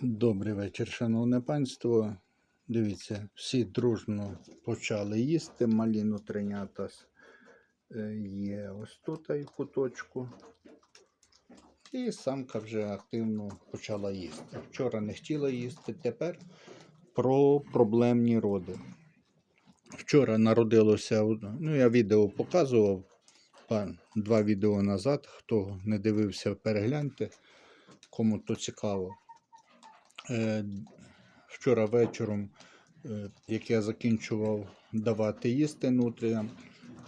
Добрий вечір, шановне панство. Дивіться, всі дружно почали їсти. Малі нутринята е, є ось тут в куточку. І самка вже активно почала їсти. Вчора не хотіла їсти. Тепер про проблемні роди. Вчора народилося, ну я відео показував два відео назад. Хто не дивився, перегляньте, кому то цікаво. Е, Вчора вечором, е, як я закінчував давати їсти нутріям,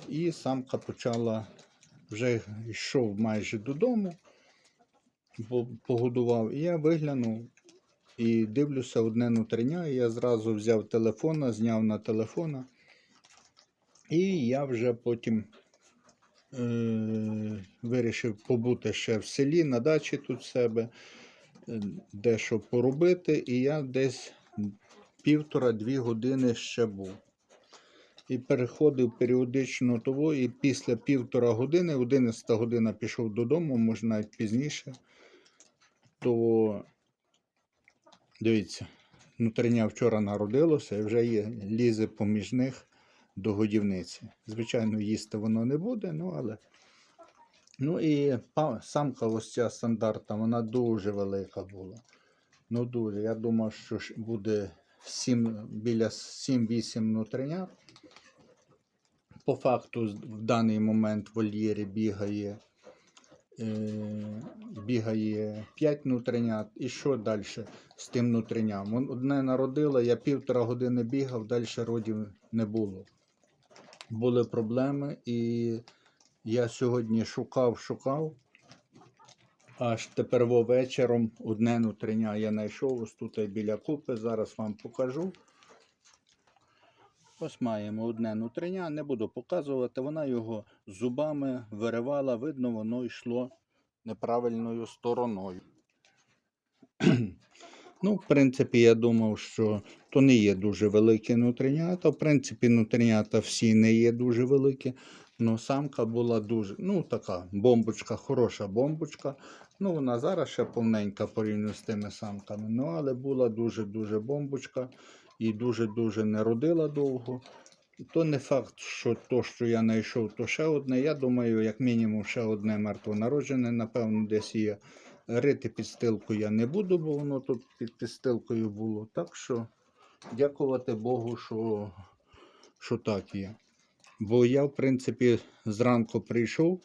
і самка почала вже йшов майже додому, бо погодував. І я виглянув і дивлюся одне нутриня. І я зразу взяв телефона, зняв на телефона. І я вже потім е, вирішив побути ще в селі, на дачі тут себе дещо поробити, і я десь півтора-дві години ще був. І переходив періодично того, і після півтора години, 11 година пішов додому, може навіть пізніше, то дивіться, нутриня вчора народилося і вже є, лізе поміж них до годівниці. Звичайно, їсти воно не буде, ну але. Ну і самка ось ця стандартна, вона дуже велика була. Ну дуже. Я думав, що буде 7, біля 7-8 нутринят. По факту в даний момент в вольєрі бігає, е, бігає 5 нутринят. І що далі з тим? Вон Одне народило, я півтора години бігав, далі родів не було. Були проблеми, і я сьогодні шукав, шукав. Аж тепер вечором одне нутриня я знайшов ось тут біля купи. Зараз вам покажу. Ось маємо одне нутриня, не буду показувати. Вона його зубами виривала, видно, воно йшло неправильною стороною. Ну, в принципі, я думав, що то не є дуже великі нутринята. В принципі, нутринята всі не є дуже великі. Ну, самка була дуже, ну, така бомбочка, хороша бомбочка. Ну, вона зараз ще повненька порівняно з тими самками. Ну, але була дуже-дуже бомбочка і дуже-дуже не родила довго. То не факт, що то, що я знайшов, то ще одне. Я думаю, як мінімум, ще одне мертвонароджене, напевно, десь є. Рити підстилку я не буду, бо воно тут під підстилкою було. Так що дякувати Богу, що, що так є. Бо я, в принципі, зранку прийшов,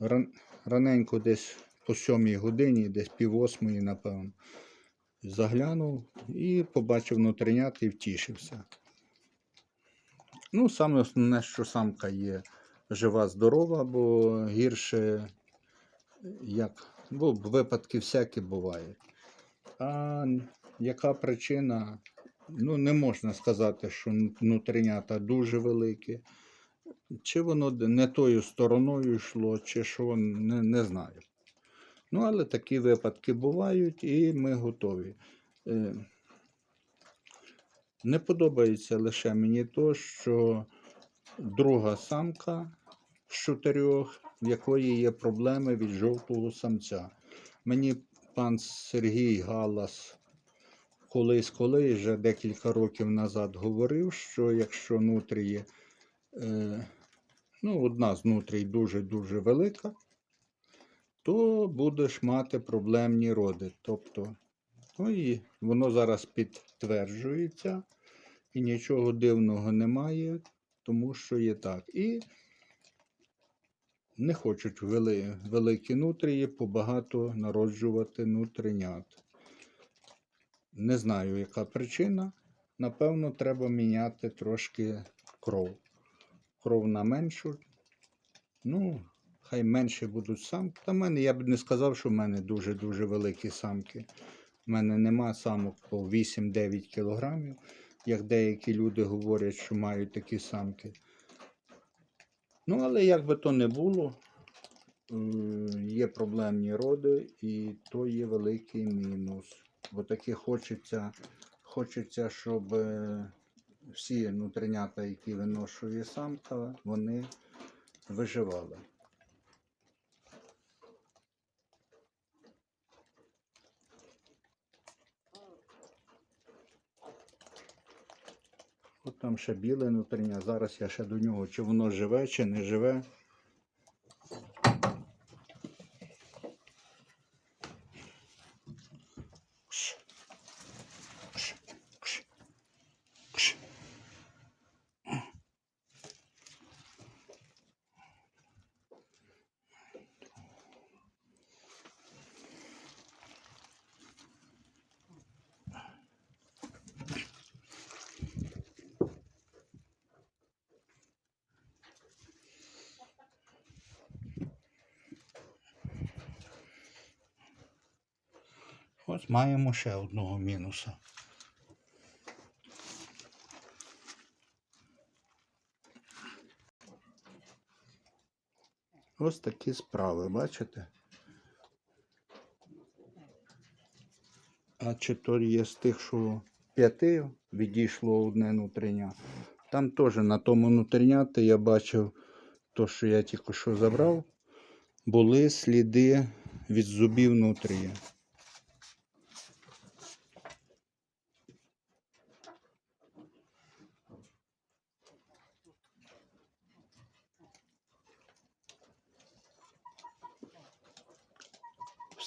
ран, раненько десь по сьомій годині, десь пів восьмої, напевно, заглянув і побачив внутрінят і втішився. Ну, саме основне, що самка є жива, здорова, бо гірше, як, бо випадки всякі бувають. А яка причина? Ну, не можна сказати, що внутрінята дуже великі. Чи воно не тою стороною йшло, чи що, не, не знаю. Ну, але такі випадки бувають, і ми готові. Е, Не подобається лише мені то, що друга самка з чотирьох, в якої є проблеми від жовтого самця. Мені пан Сергій Галас колись колись вже декілька років назад говорив, що якщо нутрії, ну, одна з нутрій дуже-дуже велика, то будеш мати проблемні роди. Тобто, ну і воно зараз підтверджується, і нічого дивного немає, тому що є так. І не хочуть вели, великі нутрії побагато народжувати нутринят. Не знаю, яка причина. Напевно, треба міняти трошки кров. Кров на меншу. Ну, хай менше будуть самки. Та мене я б не сказав, що в мене дуже-дуже великі самки. У мене нема самок по 8-9 кілограмів, як деякі люди говорять, що мають такі самки. Ну, але як би то не було, е, є проблемні роди, і то є великий мінус. Бо таки хочеться, хочеться, щоб е, всі внутрінята, які виношує самка, вони виживали. От там ще біле внутрішнє, зараз я ще до нього, чи воно живе, чи не живе. Ось маємо ще одного мінуса. Ось такі справи, бачите? А чи то є з тих, що п'яти відійшло одне нутриня. Там теж на тому нутріняти я бачив, то, що я тільки що забрав, були сліди від зубів нутрія.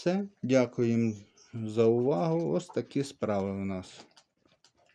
Все, дякую їм за увагу. Ось такі справи у нас.